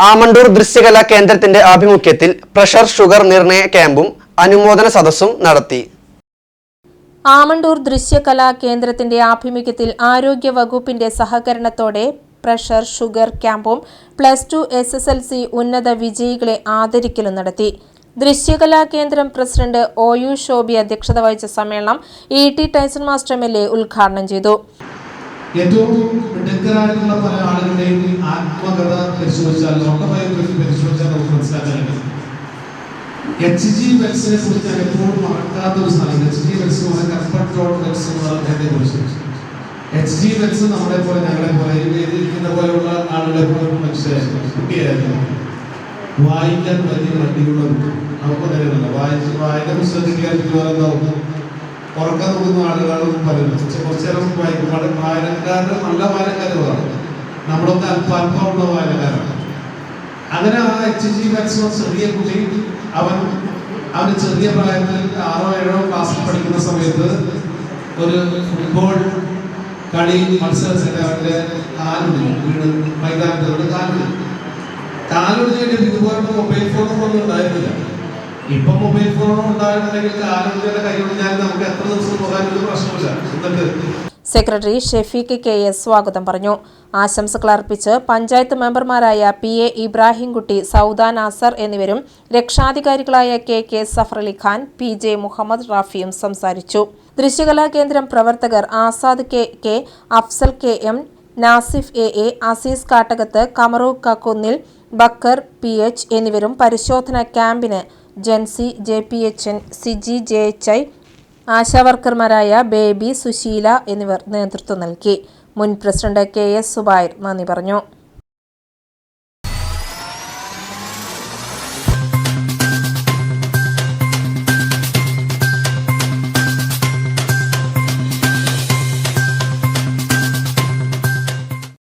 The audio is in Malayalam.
ആമണ്ടൂർ ദൃശ്യകലാ കേന്ദ്രത്തിന്റെ ആഭിമുഖ്യത്തിൽ പ്രഷർ ഷുഗർ നിർണയ ക്യാമ്പും അനുമോദന സദസ്സും നടത്തി. ആമണ്ടൂർ ദൃശ്യകലാ കേന്ദ്രത്തിന്റെ ആഭിമുഖ്യത്തിൽ ആരോഗ്യ വകുപ്പിന്റെ സഹകരണത്തോടെ പ്രഷർ ഷുഗർ ക്യാമ്പും plus two S S L C ഉന്നത വിജയികളെ ആദരിക്കലും നടത്തി. ദൃശ്യകലാ കേന്ദ്രം പ്രസിഡന്റ് ഒ യു ഷോബി അധ്യക്ഷത വഹിച്ച സമ്മേളനം E T Tyson master M L A ഉദ്ഘാടനം ചെയ്തു. ഏറ്റവും മിടുക്കരായിട്ടുള്ള പല ആത്മകഥ പരിശോധിച്ചാൽ ഓട്ടോബയോഗ്രഫി പരിശോധിച്ചാൽ നമുക്ക് മനസ്സിലാക്കാൻ എച്ച് ജി വെൽസിനെ കുറിച്ച് ഞാൻ എപ്പോഴും മറക്കാത്ത ഒരു സ്ഥലം H G Wells comfort road Wells എന്ന് അദ്ദേഹത്തെ കുറിച്ച്. എച്ച് ജി വെൽസ് നമ്മളെ പോലെ ഞങ്ങളെ പോലെ ഈ വേദിയിരിക്കുന്ന പോലെയുള്ള ആളുകളെ പോലെ മനുഷ്യരായിരുന്നു കുട്ടിയായിരുന്നു വായിക്കാൻ വലിയ കുട്ടി നമുക്ക് തരുന്നില്ല വായിച്ച് വായന പുസ്തകത്തിൽ എന്താവും ഉറക്കം നോക്കുന്ന ആളുകളും പലരും കുറച്ചേരം വായിക്കും വായനക്കാരുടെ നല്ല വായനക്കാരുമാണ് നമ്മളൊക്കെ വായനക്കാരാണ് അങ്ങനെ ആ എച്ച് ജി മാക്സിമം ചെറിയ കുട്ടി അവൻ അവന് ചെറിയ പ്രായത്തിൽ ആറോ ഏഴോ ക്ലാസ്സിൽ പഠിക്കുന്ന സമയത്ത് ഒരു ഫുട്ബോൾ കളി മത്സരത്തിൽ അവന്റെ കാലുണ്ട് വീട് മൈതാനത്തോട് കാലുണ്ട് കാലൊടിഞ്ഞിട്ട് ഇതുപോലെ മൊബൈൽ ഫോണൊന്നും ഉണ്ടായിരുന്നില്ല. ഇപ്പൊ മൊബൈൽ ഫോൺ ഉണ്ടായിരുന്നുണ്ടെങ്കിൽ കാലൊടിഞ്ഞ കൈ ഒടിഞ്ഞാൽ നമുക്ക് എത്ര ദിവസം ഒരു പ്രശ്നമില്ല എന്നിട്ട് സെക്രട്ടറി ഷെഫീഖ് കെ എസ് സ്വാഗതം പറഞ്ഞു. ആശംസകൾ അർപ്പിച്ച് പഞ്ചായത്ത് മെമ്പർമാരായ പി എ ഇബ്രാഹിംകുട്ടി സൗദാ നാസർ എന്നിവരും രക്ഷാധികാരികളായ K K Safar Khan P J Muhammad റാഫിയും സംസാരിച്ചു. ദൃശ്യകലാ കേന്ദ്രം പ്രവർത്തകർ Azad K K Afsal K M Nasif A A Azeez Kattakath Kamaru Kakkunnil Bakkar P H എന്നിവരും പരിശോധന ക്യാമ്പിന് Jency J P H N Siji J H I ആശാവർക്കർമാരായ Baby Susheela എന്നിവർ നേതൃത്വം നൽകി. മുൻ പ്രസിഡന്റ് കെ എസ് സുബൈർ നന്ദി പറഞ്ഞു.